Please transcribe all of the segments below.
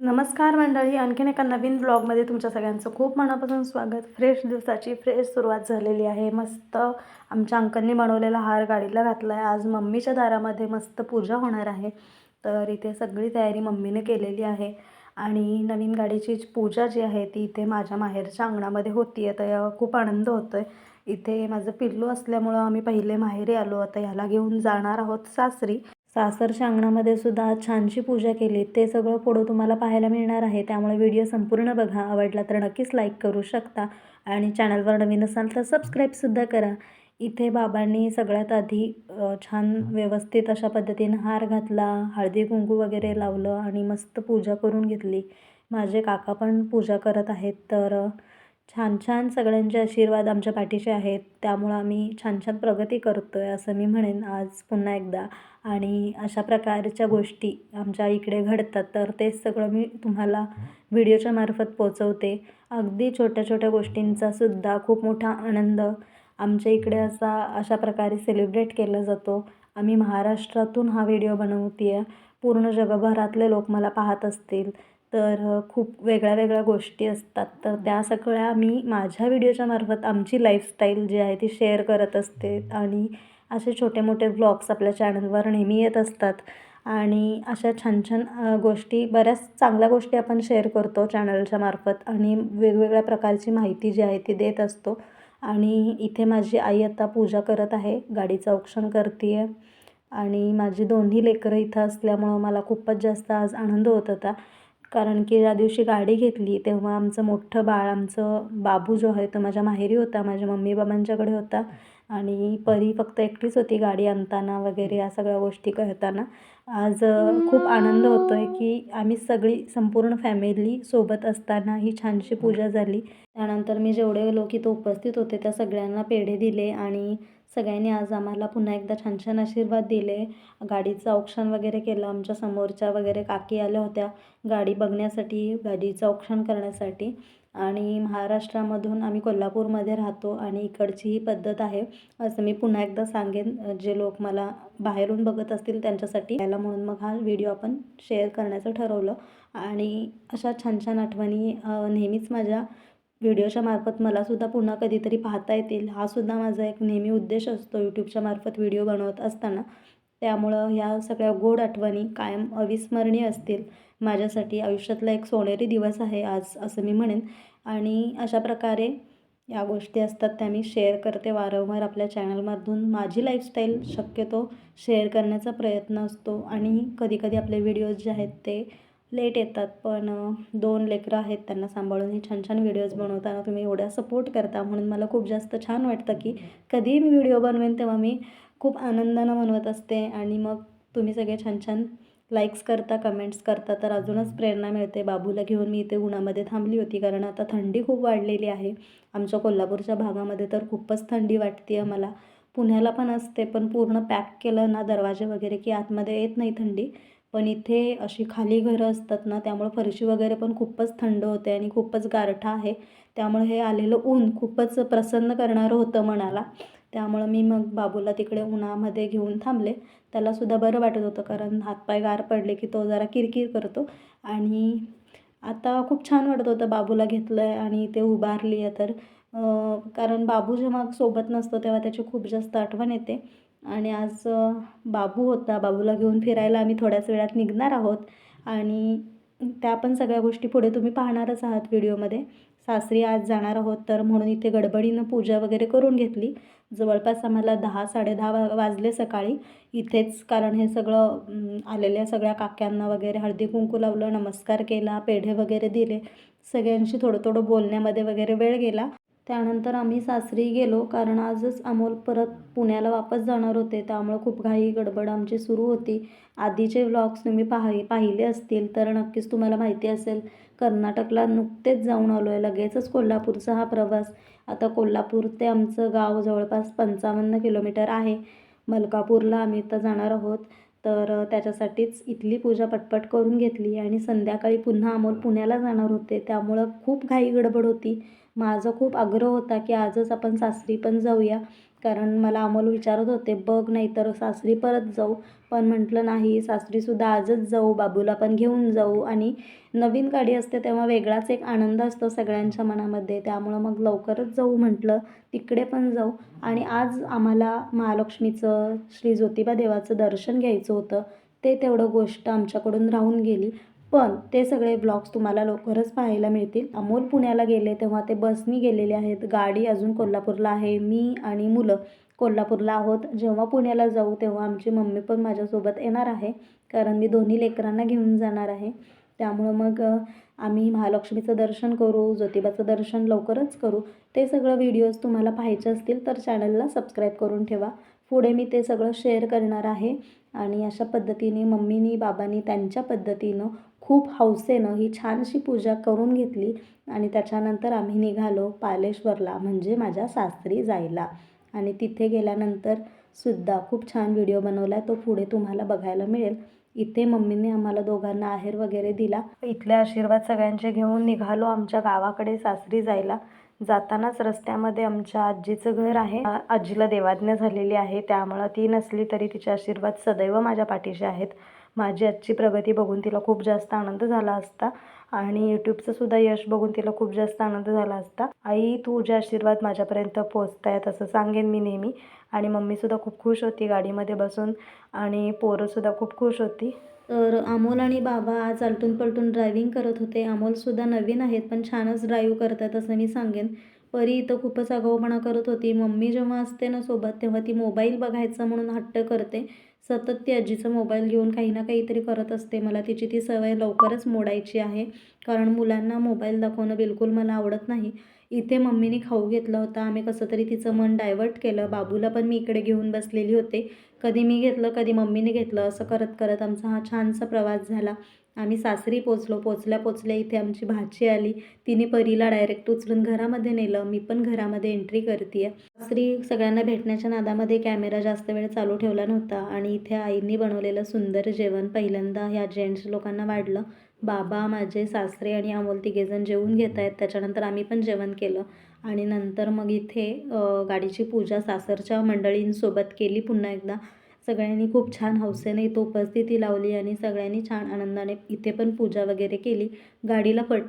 नमस्कार मंडळी आणखीन एका नवीन ब्लॉगमध्ये तुमच्या सगळ्यांचं खूप मनापासून स्वागत. फ्रेश दिवसाची फ्रेश सुरुवात झालेली आहे. मस्त आमच्या अंकलनी बनवलेला हार गाडीला घातला आहे आज मम्मीच्या दारामध्ये मस्त पूजा होणार आहे. तर इथे सगळी तयारी मम्मीने केलेली आहे. आणि नवीन गाडीची पूजा जी आहे ती इथे माझ्या माहेरच्या अंगणामध्ये होती आहे तर खूप आनंद होतो आहे इथे माझं पिल्लू असल्यामुळं आम्ही पहिले माहेरी आलो. आता ह्याला घेऊन जाणार आहोत सासरी. सासरच्या अंगणामध्ये सुद्धा छानशी पूजा केली. ते सगळं पुढं तुम्हाला पाहायला मिळणार आहे. त्यामुळे व्हिडिओ संपूर्ण बघा. आवडला तर नक्कीच लाईक करू शकता. आणि चॅनलवर नवीन असाल तर सबस्क्राईबसुद्धा करा. इथे बाबांनी सगळ्यात आधी छान व्यवस्थित अशा पद्धतीनं हार घातला हळदी कुंकू वगैरे लावलं आणि मस्त पूजा करून घेतली. माझे काका पण पूजा करत आहेत. तर छान छान सगळ्यांचे आशीर्वाद आमच्या पाठीचे आहेत. त्यामुळं आम्ही छान छान प्रगती करतो आहे असं मी म्हणेन आज पुन्हा एकदा. आणि अशा प्रकारच्या गोष्टी आमच्या इकडे घडतात. तर तेच सगळं मी तुम्हाला व्हिडिओच्या मार्फत पोचवते. अगदी छोट्या छोट्या गोष्टींचा सुद्धा खूप मोठा आनंद आमच्या इकडे असा अशा प्रकारे सेलिब्रेट केला जातो. आम्ही महाराष्ट्रातून हा व्हिडिओ बनवते आहे पूर्ण जगभरातले लोक मला पाहत असतील. तर खूप वेगळ्या वेगळ्या गोष्टी असतात. तर त्या सगळ्या मी माझ्या व्हिडिओच्या मार्फत आमची लाईफस्टाईल जी आहे ती शेअर करत असते आणि असे छोटे मोठे व्लॉग्स आपल्या चॅनलवर नेहमी येत असतात. आणि अशा छान छान गोष्टी बऱ्याच चांगल्या गोष्टी आपण शेअर करतो चॅनलच्या मार्फत आणि वेगवेगळ्या प्रकारची माहिती जी आहे ती देत असतो. आणि इथे माझी आई आता पूजा करत आहे गाडीचं औक्षण करते आहे आणि माझी दोन्ही लेकरं इथं असल्यामुळं मला खूपच जास्त आज आनंद होत होता. कारण की ज्या दिवशी गाडी घेतली तेव्हा आमचं मोठं बाळ आमचं बाबू जो आहे तो माझ्या माहेरी होता माझ्या मम्मी बाबांच्याकडे होता. आणि परी फक्त एकटीच होती गाडी आणताना वगैरे या सगळ्या गोष्टी करताना. आज खूप आनंद होतो आहे की आम्ही सगळी संपूर्ण फॅमिली सोबत असताना ही छानशी पूजा झाली. त्यानंतर मी जेवढे लोक इथं उपस्थित होते त्या सगळ्यांना पेढे दिले आणि सगळ्यांनी आज आम्हाला पुन्हा एकदा छान छान आशीर्वाद दिले. गाडीचं औक्षण वगैरे केलं आमच्या समोरच्या वगैरे काकी आल्या होत्या गाडी बघण्यासाठी गाडीचं औक्षण करण्यासाठी. आणि महाराष्ट्रामधून आम्ही कोल्हापूरमध्ये राहतो आणि इकडची ही पद्धत आहे. असं मी पुन्हा एकदा सांगेन जे लोक मला बाहेरून बघत असतील त्यांच्यासाठी. यायला म्हणून मग हा व्हिडिओ आपण शेअर करण्याचं ठरवलं. आणि अशा छान छान आठवणी नेहमीच माझ्या व्हिडिओच्या मार्फत मलासुद्धा पुन्हा कधीतरी पाहता येतील. हा सुद्धा माझा एक नेहमी उद्देश असतो यूट्यूबच्या मार्फत व्हिडिओ बनवत असताना. त्यामुळं ह्या सगळ्या गोड आठवणी कायम अविस्मरणीय असतील. माझ्यासाठी आयुष्यातला एक सोनेरी दिवस आहे आज असं मी म्हणेन. आणि अशा प्रकारे या गोष्टी असतात त्या मी शेअर करते वारंवार आपल्या चॅनलमधून. माझी लाईफस्टाईल शक्यतो शेअर करण्याचा प्रयत्न असतो. आणि कधीकधी आपले व्हिडिओज जे आहेत ते लेट येतात पण दोन लेकरं आहेत त्यांना सांभाळून हे छान छान व्हिडिओज बनवताना तुम्ही एवढ्या सपोर्ट करता म्हणून मला खूप जास्त छान वाटतं की कधीही मी व्हिडिओ बनवेन तेव्हा मी खूप आनंदानं बनवत असते आणि मग तुम्ही सगळे छान छान लाईक्स करता कमेंट्स करता तर अजूनच प्रेरणा मिळते. बाबूला घेऊन मी इथे उन्हामध्ये थांबली होती कारण आता थंडी खूप वाढलेली आहे. आमच्या कोल्हापूरच्या भागामध्ये तर खूपच थंडी वाटते आहे मला. पुण्याला पण असते पण पूर्ण पॅक केलं ना दरवाजे वगैरे की आतमध्ये येत नाही थंडी. पण इथे अशी खाली घरं असतात ना त्यामुळं फरशी वगैरे पण खूपच थंड होते आणि खूपच गारठा आहे. त्यामुळे हे आलेलं ऊन खूपच प्रसन्न करणारं होतं मनाला. त्यामुळं मी मग बाबूला तिकडे उन्हामध्ये घेऊन थांबले. त्यालासुद्धा बरं वाटत होतं कारण हातपाय गार पडले की तो जरा किरकिर करतो. आणि आता खूप छान वाटत होतं बाबूला घेतलं आहे आणि ते उभारली आहे तर कारण बाबू जेव्हा सोबत नसतो तेव्हा त्याची खूप जास्त आठवण येते. आणि आज बाबू होता. बाबूला घेऊन फिरायला आम्ही थोड्याच वेळात निघणार आहोत. आणि त्या पण सगळ्या गोष्टी पुढे तुम्ही पाहणारच आहात व्हिडिओमध्ये. सासरी आज जाणार आहोत तर म्हणून इथे गडबडीनं पूजा वगैरे करून घेतली. जवळपास आम्हाला दहा साडेदहा वा वाजले सकाळी. इथेच कारण हे सगळं आलेल्या सगळ्या काक्यांना वगैरे हळदी कुंकू लावलं नमस्कार केला पेढे वगैरे दिले. सगळ्यांशी थोडं थोडं बोलण्यामध्ये वगैरे वेळ गेला. त्यानंतर आम्ही सासरी गेलो कारण आजच अमोल परत पुण्याला वापस जाणार होते. त्यामुळं खूप घाई गडबड आमची सुरू होती. आधीचे व्लॉग्स तुम्ही पाहि पाहिले असतील तर नक्कीच तुम्हाला माहिती असेल कर्नाटकला नुकतेच जाऊन आलो आहे लगेचच कोल्हापूरचा हा प्रवास. आता कोल्हापूर ते आमचं गाव जवळपास पंचावन्न किलोमीटर आहे. मलकापूरला आम्ही इथं जाणार आहोत. तर त्याच्यासाठीच इथली पूजा पटपट करून घेतली. आणि संध्याकाळी पुन्हा अमोल पुण्याला जाणार होते. त्यामुळं खूप घाई गडबड होती. माझं खूप आग्रह होता की आजच आपण सासरी पण जाऊया. कारण मला अमोल विचारत होते बघ नाही तर सासरी परत जाऊ. पण म्हटलं नाही सासरीसुद्धा आजच जाऊ बाबूला पण घेऊन जाऊ. आणि नवीन गाडी असते तेव्हा वेगळाच एक आनंद असतो सगळ्यांच्या मनामध्ये. त्यामुळं मग लवकरच जाऊ म्हटलं तिकडे पण जाऊ. आणि आज आम्हाला महालक्ष्मीचं श्री ज्योतिबा देवाचं दर्शन घ्यायचं होतं. ते तेवढं गोष्ट आमच्याकडून राहून गेली. पण ते सगळे ब्लॉग्स तुम्हाला लवकरच पाहायला मिळतील. अमोल पुण्याला गेले तेव्हा ते बसनी गेलेले आहेत. गाडी अजून कोल्हापूरला आहे. मी आणि मुलं कोल्हापूरला आहोत. जेव्हा पुण्याला जाऊ तेव्हा आमची मम्मी पण माझ्यासोबत येणार आहे. कारण मी दोन्ही लेकरांना घेऊन जाणार आहे. त्यामुळं मग आम्ही महालक्ष्मीचं दर्शन करू ज्योतिबाचं दर्शन लवकरच करू. ते सगळं व्हिडिओज तुम्हाला पाहायचे असतील तर चॅनलला सबस्क्राईब करून ठेवा. पुढे मी ते सगळं शेअर करणार आहे. आणि अशा पद्धतीने मम्मीनी बाबांनी त्यांच्या पद्धतीनं खूप हौसेनं ही छानशी पूजा करून घेतली आणि त्याच्यानंतर आम्ही निघालो पालेश्वरला म्हणजे माझ्या सासरी जायला. आणि तिथे गेल्यानंतर सुद्धा खूप छान व्हिडिओ बनवला. आहे तो पुढे तुम्हाला बघायला मिळेल. इथे मम्मीने आम्हाला दोघांना आहेर वगैरे दिला. इथले आशीर्वाद सगळ्यांचे घेऊन निघालो आमच्या गावाकडे सासरी जायला. जातानाच रस्त्यामध्ये आमच्या आजीचं घर आहे. आजीला देवाज्ञा झालेली आहे. त्यामुळं ती नसली तरी तिचे आशीर्वाद सदैव माझ्या पाठीशी आहेत. माझी आजची प्रगती बघून तिला खूप जास्त आनंद झाला असता आणि यूट्यूबचं सुद्धा यश बघून तिला खूप जास्त आनंद झाला असता. आई तुझे आशीर्वाद माझ्यापर्यंत पोचत आहेत असं सांगेन मी नेहमी. आणि मम्मीसुद्धा खूप खुश होती गाडीमध्ये बसून आणि पोरंसुद्धा खूप खुश होती. तर अमोल आणि बाबा आज आलटून पलटून ड्रायव्हिंग करत होते. अमोलसुद्धा नवीन आहेत पण छानच ड्राईव्ह करतात असं मी सांगेन. परी इथं खूपच आगाऊपणा करत होती. मम्मी जेव्हा असते ना सोबत तेव्हा ती मोबाईल बघायचा म्हणून हट्ट करते. सतत ती आजीचा मोबाईल घेऊन काही ना काहीतरी करत असते. मला तिची ती सवय लवकरच मोडायची आहे. कारण मुलांना मोबाईल दाखवणं बिलकुल मला आवडत नाही. इथे मम्मीने खाऊ घेतला होता. आम्ही कसं तरी तिचं मन डायवर्ट केलं. बाबूला पण मी इकडे घेऊन बसलेली होते. कधी मी घेतलं कधी मम्मीने घेतलं. असं करत करत आमचा हा छानसा प्रवास झाला. आम्ही सासरी पोचलो पोचल्या पोचल्या इथे आमची भाची आली. तिने परीला डायरेक्ट उचलून घरामध्ये नेलं. मी पण घरामध्ये एंट्री करते सासरी सगळ्यांना भेटण्याच्या नादामध्ये कॅमेरा जास्त वेळ चालू ठेवला नव्हता आणि इथे आईंनी बनवलेलं सुंदर जेवण पहिल्यांदा ह्या जेंट्स लोकांना वाढलं. बाबा माझे सासरे आणि अमोल तिघेजण जेवून घेत आहेत त्याच्यानंतर आम्ही पण जेवण केलं. आणि नंतर मग इथे गाडीची पूजा सासरच्या मंडळींसोबत केली पुन्हा एकदा. सगळ्यांनी खूप छान हौसेने इथं उपस्थिती लावली आणि सगळ्यांनी छान आनंदाने इथे पण पूजा वगैरे केली. गाडीला फट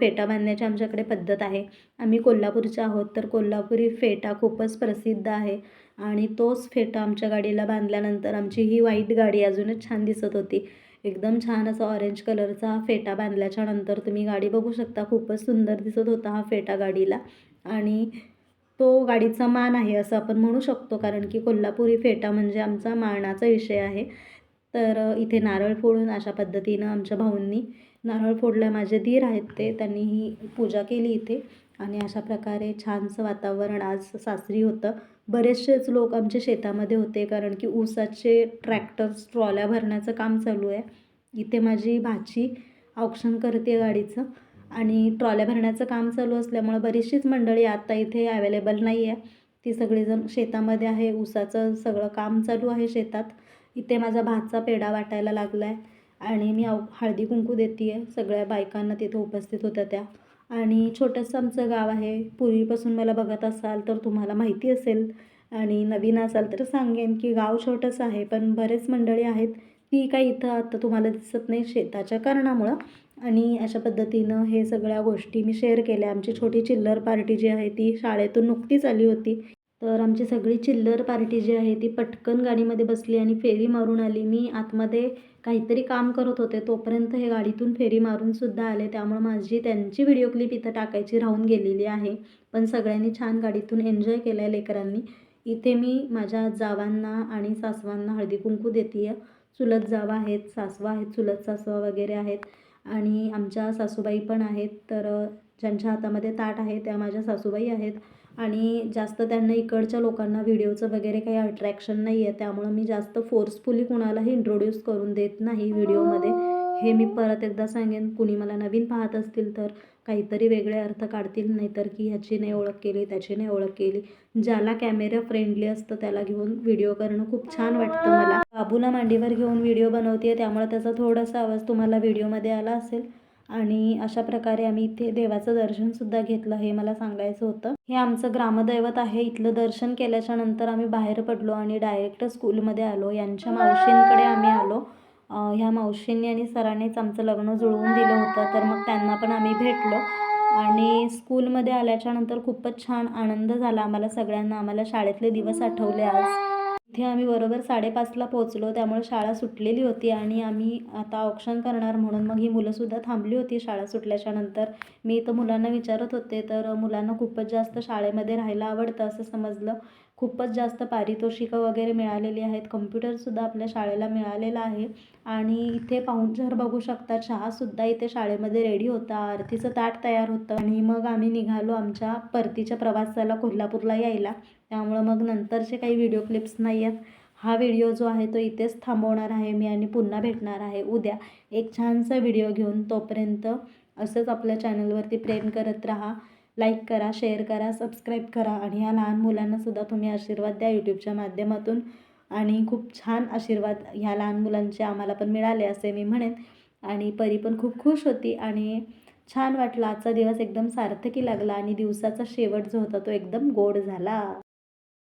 फेटा बांधण्याची आमच्याकडे पद्धत आहे. आम्ही कोल्हापूरचे आहोत तर कोल्हापुरी फेटा खूपच प्रसिद्ध आहे. आणि तोच फेटा आमच्या गाडीला बांधल्यानंतर आमची ही व्हाईट गाडी अजूनच छान दिसत होती. एकदम छान असा ऑरेंज कलरचा फेटा बांधल्याच्या नंतर तुम्ही गाडी बघू शकता. खूपच सुंदर दिसत होता हा फेटा गाडीला. आणि तो गाडीचा मान आहे असं आपण म्हणू शकतो. कारण की कोल्हापुरी फेटा म्हणजे आमचा मानाचा विषय आहे. तर इथे नारळ फोडून अशा पद्धतीनं आमच्या भाऊंनी नारळ फोडला माझे धीर आहेत ते त्यांनी ही पूजा केली इथे. आणि अशा प्रकारे छानसं वातावरण आज सासरी होतं. बरेचसेच लोक आमच्या शेतामध्ये होते. कारण की ऊसाचे ट्रॅक्टर्स ट्रॉल्या भरण्याचं काम चालू आहे. इथे माझी भाची औक्षण करते गाडीचं. आणि ट्रॉल्या भरण्याचं काम चालू असल्यामुळं बरीचशीच मंडळी आत्ता इथे अवेलेबल नाही आहे ती सगळीजण शेतामध्ये आहे. ऊसाचं सगळं काम चालू आहे शेतात. इथे माझा भातचा पेढा वाटायला लागला आहे आणि मी अव हळदी कुंकू देते आहे सगळ्या बायकांना तिथे उपस्थित होत्या त्या. आणि छोटंसं आमचं गाव आहे. पूर्वीपासून मला बघत असाल तर तुम्हाला माहिती असेल. आणि नवीन असाल तर सांगेन की गाव छोटंसं आहे पण बरेच मंडळी आहेत. ती काही इथं आता तुम्हाला दिसत नाही. शेताच्या कारणामुळं आणि अशा पद्धतीनं हे सगळ्या गोष्टी मी शेअर केल्या. आमची छोटी चिल्लर पार्टी जी आहे ती शाळेतून नुकतीच आली होती. तर आमची सगळी चिल्लर पार्टी जी आहे ती पटकन गाडीमध्ये बसली आणि फेरी मारून आली. मी आतमध्ये काहीतरी काम करत होते. तोपर्यंत हे गाडीतून फेरी मारूनसुद्धा आले. त्यामुळे माझी त्यांची व्हिडिओ क्लिप इथं टाकायची राहून गेलेली आहे. पण सगळ्यांनी छान गाडीतून एन्जॉय केला आहे लेकरांनी. इथे मी माझ्या जावांना आणि सासवांना हळदी कुंकू देते आहे चुलत जावा आहेत सासवा आहेत चुलत सासवा वगैरे आहेत. आणि आमच्या सासूबाई पण आहेत तर ज्यांच्या हातामध्ये ताट आहे त्या माझ्या सासूबाई आहेत. आणि जास्त त्यांना इकडच्या लोकांना व्हिडिओचं वगैरे काही अट्रॅक्शन नाही आहे त्यामुळं मी जास्त फोर्सफुली कुणालाही इंट्रोड्यूस करून देत नाही व्हिडिओमध्ये. हे मी परत एकदा सांगेन कुणी मला नवीन पाहत असतील तर काहीतरी वेगळे अर्थ काढतील नाहीतर की ह्याची नाही ओळख केली त्याची नाही ओळख केली. ज्याला कॅमेरा फ्रेंडली असतं त्याला घेऊन व्हिडिओ करणं खूप छान वाटतं मला. बाबूला मांडीवर घेऊन व्हिडिओ बनवते त्यामुळे त्याचा थोडासा आवाज तुम्हाला व्हिडिओमध्ये आला असेल. आणि अशा प्रकारे आम्ही इथे देवाचं दर्शनसुद्धा घेतलं हे मला सांगायचं होतं. हे आमचं ग्रामदैवत आहे. इथलं दर्शन केल्याच्यानंतर आम्ही बाहेर पडलो आणि डायरेक्ट स्कूलमध्ये आलो. यांच्या मावशींकडे आम्ही आलो. ह्या मावशींनी आणि सरांनीच आमचं लग्न जुळवून दिलं होतं. तर मग त्यांना पण आम्ही भेटलो. आणि स्कूलमध्ये आल्याच्यानंतर खूपच छान आनंद झाला आम्हाला सगळ्यांना. आम्हाला शाळेतले दिवस आठवले आज. इथे आम्ही बरोबर साडेपाचला पोहोचलो. त्यामुळे शाळा सुटलेली होती आणि आम्ही आता ऑप्शन करणार म्हणून मग ही मुलंसुद्धा थांबली होती शाळा सुटल्याच्या नंतर. मी तर मुलांना विचारत होते तर मुलांना खूपच जास्त शाळेमध्ये राहायला आवडतं असं समजलं. खूपच जास्त पारितोषिकं वगैरे मिळालेली आहेत. कम्प्युटरसुद्धा आपल्या शाळेला मिळालेला आहे. आणि इथे पाहुणचार बघू शकता चहासुद्धा इथे शाळेमध्ये रेडी होता. आरतीचं ताट तयार होतं. आणि मग आम्ही निघालो आमच्या परतीच्या प्रवासाला कोल्हापूरला यायला. त्यामुळं मग नंतरचे काही व्हिडिओ क्लिप्स नाही आहेत. हा व्हिडिओ जो आहे तो इथेच थांबवणार आहे मी आणि पुन्हा भेटणार आहे उद्या. एक छानसा व्हिडिओ घेऊन तोपर्यंत असंच आपल्या चॅनलवरती प्रेम करत राहा. लाईक करा शेअर करा सबस्क्राईब करा आणि या लहान मुलांनासुद्धा तुम्ही आशीर्वाद द्या यूट्यूबच्या माध्यमातून. आणि खूप छान आशीर्वाद ह्या लहान मुलांचे आम्हाला पण मिळाले असे मी म्हणेन. आणि परी पण खूप खुश होती आणि छान वाटलं. आजचा दिवस एकदम सार्थकी लागला आणि दिवसाचा शेवट जो होता तो एकदम गोड झाला.